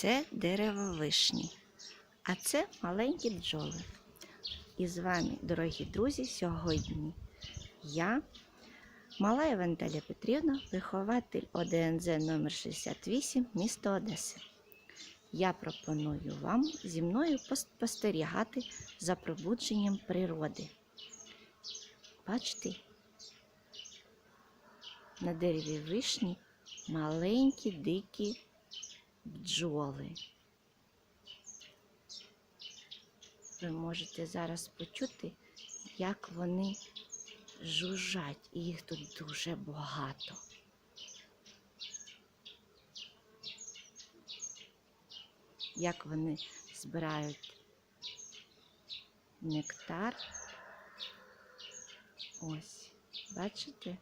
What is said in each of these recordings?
Це дерево вишні, а це маленькі бджоли. І з вами, дорогі друзі, сьогодні я, Малаєва Наталя Петрівна, вихователь ОДНЗ номер 68 місто Одеси. Я пропоную вам зі мною спостерігати за пробудженням природи. Бачите, на дереві вишні маленькі дикі бджоли. Ви можете зараз почути, як вони жужжать, і їх тут дуже багато. Як вони збирають нектар. Ось, бачите?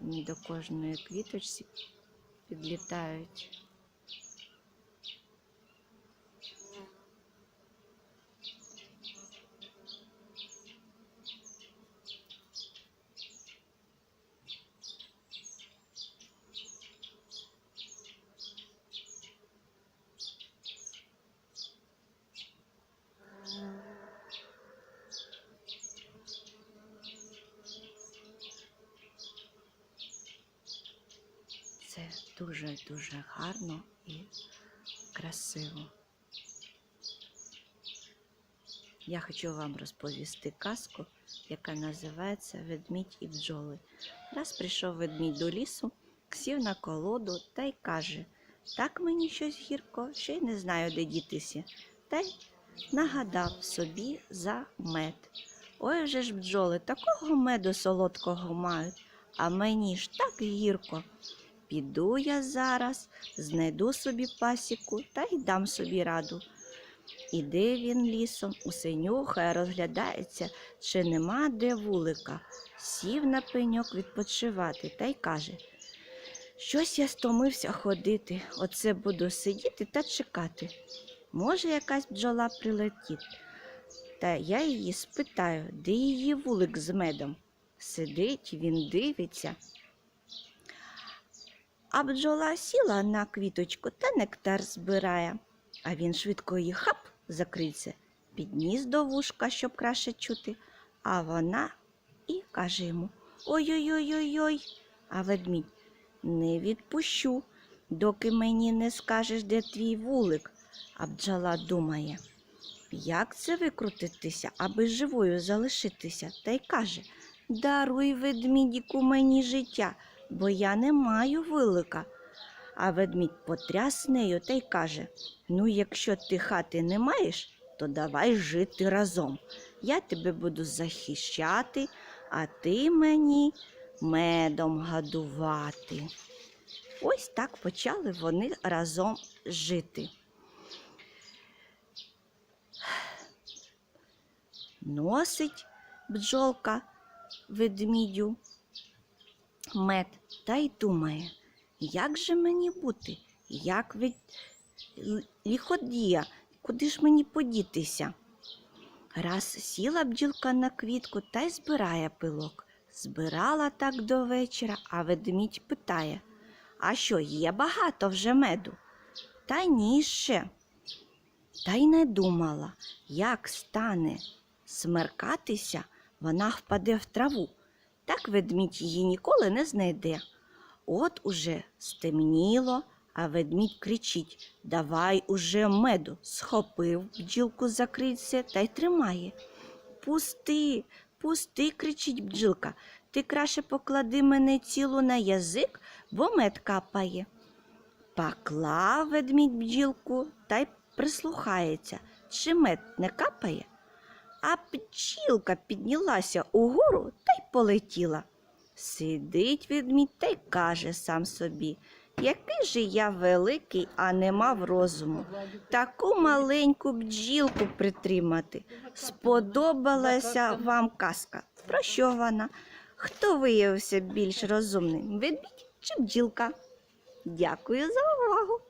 Вони до кожної квіточці підлітають. Це дуже-дуже гарно і красиво. Я хочу вам розповісти казку, яка називається Ведмідь і бджоли. Раз прийшов ведмідь до лісу, сів на колоду та й каже: Так мені щось гірко, що й не знаю, де дітися. Та й нагадав собі за мед. Ой вже ж бджоли, такого меду солодкого мають, а мені ж так гірко. Піду я зараз, знайду собі пасіку та й дам собі раду. Іде він лісом, усе нюхає, розглядається, чи нема де вулика. Сів на пеньок відпочивати та й каже: Щось я стомився ходити, оце буду сидіти та чекати. Може, якась бджола прилетить. Та я її спитаю, де її вулик з медом. Сидить, він дивиться. А бджола сіла на квіточку та нектар збирає. А він швидко її хап закриться, підніс до вушка, щоб краще чути. А вона і каже йому Ой-ой-ой-ой-ой. А ведмідь не відпущу, доки мені не скажеш, де твій вулик. А бджола думає, як це викрутитися, аби живою залишитися, та й каже Даруй, ведмідіку, мені життя, бо я не маю вилика. А ведмідь потряс нею та й каже Ну, якщо ти хати не маєш, то давай жити разом. Я тебе буду захищати, а ти мені медом гадувати. Ось так почали вони разом жити. Носить бджолка ведмідю мед та й думає, як же мені бути, як від ліходія, куди ж мені подітися? Раз сіла бджілка на квітку та й збирає пилок. Збирала так до вечора, а ведмідь питає А що, є багато вже меду? Та ні ще. Та й не думала, як стане смеркатися, вона впаде в траву. Так ведмідь її ніколи не знайде. От уже стемніло, а ведмідь кричить Давай уже меду. Схопив бджілку за крильце та й тримає. Пусти, пусти, кричить бджілка. Ти краще поклади мене цілу на язик, бо мед капає. Поклав ведмідь бджілку та й прислухається, чи мед не капає. А пчілка піднялася угору та й полетіла. Сидить ведмідь та й каже сам собі, який же я великий, а не мав розуму. Таку маленьку бджілку притримати. Сподобалася вам казка. Про що вона? Хто виявився більш розумним? Ведмідь чи бджілка? Дякую за увагу.